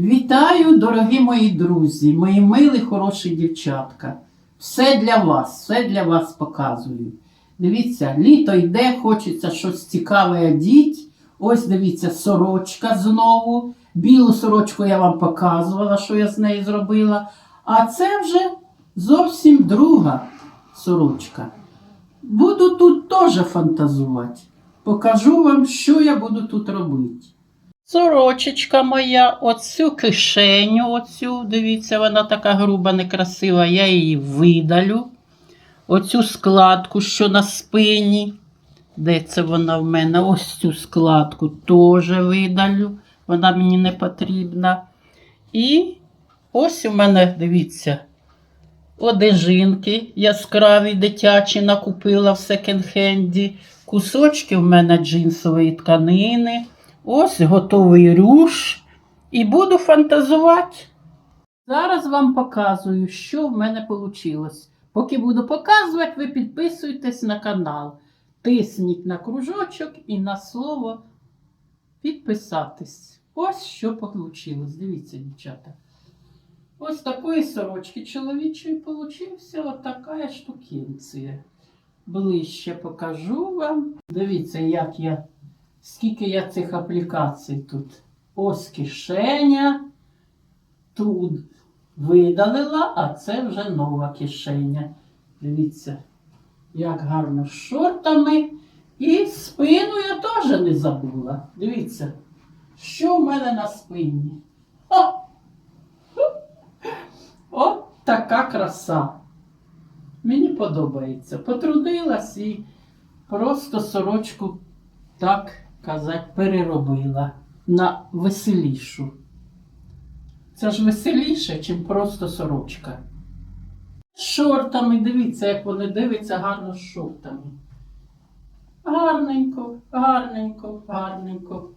Вітаю, дорогі мої друзі, мої милі, хороші дівчатка. Все для вас, все для вас показую. Дивіться, літо йде, хочеться щось цікаве одіть. Ось дивіться, сорочка знову. Білу сорочку я вам показувала, що я з неї зробила. А це вже зовсім друга сорочка. Буду тут теж фантазувати. Покажу вам, що я буду тут робити. Сорочечка моя, оцю кишеню, оцю, дивіться, вона така груба, некрасива, я її видалю. Оцю складку, що на спині. Де це вона в мене? Ось цю складку теж видалю. Вона мені не потрібна. І ось у мене, дивіться, одежинки яскраві дитячі накупила в секонд-хенді. Кусочки в мене джинсової тканини. Ось готовий рюш. І буду фантазувати. Зараз вам показую, що в мене вийшло. Поки буду показувати, ви підписуйтесь на канал. Тисніть на кружочок і на слово підписатись. Ось що вийшло. Дивіться, дівчата. Ось такої сорочки чоловічої получився отака штукенція. Ближче покажу вам. Дивіться, як я, скільки я цих аплікацій тут. Ось кишеня. Тут видалила, а це вже нова кишеня. Дивіться, як гарно з шортами. І спину я теж не забула. Дивіться, що в мене на спині. О! От така краса. Мені подобається. Потрудилась і просто сорочку, так казати, переробила на веселішу. Це ж веселіше, ніж просто сорочка. З шортами, дивіться, як вони дивляться гарно з шортами. Гарненько, гарненько, гарненько.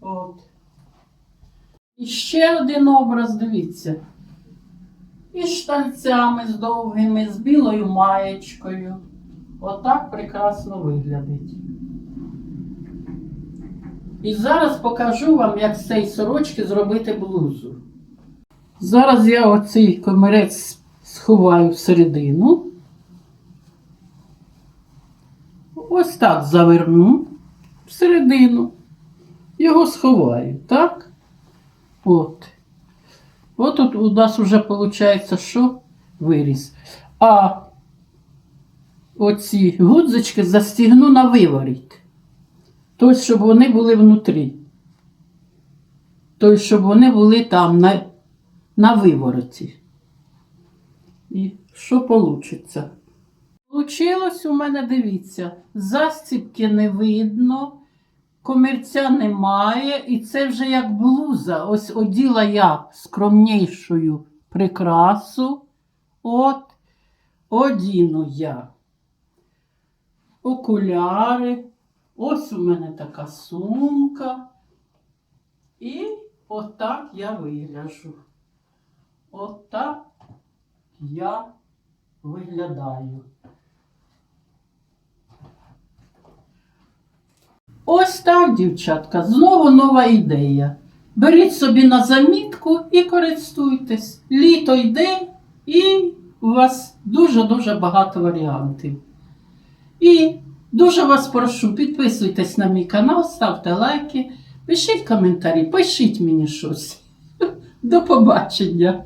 От. І ще один образ, дивіться. І штанцями з довгими, з білою маєчкою. Отак прекрасно виглядить. І зараз покажу вам, як з цієї сорочки зробити блузу. Зараз я оцей комірець сховаю всередину. Ось так заверну всередину. Його сховаю, так? От. От тут у нас вже виходить, що виріс. А оці гудзички застігну на виворіт. Тобто, щоб вони були внутрі. Тобто, щоб вони були там на, на вивороті. І що вийде? Получилось у мене, дивіться, застібки не видно, комірця немає, і це вже як блуза. Ось оділа я скромнішою прикрасу. От, одіну я. Окуляри. Ось у мене така сумка. І отак я вигляжу. Отак я виглядаю. Ось так, дівчатка, знову нова ідея. Беріть собі на замітку і користуйтесь. Літо йде, і у вас дуже-дуже багато варіантів. І дуже вас прошу, підписуйтесь на мій канал, ставте лайки, пишіть коментарі, пишіть мені щось. До побачення!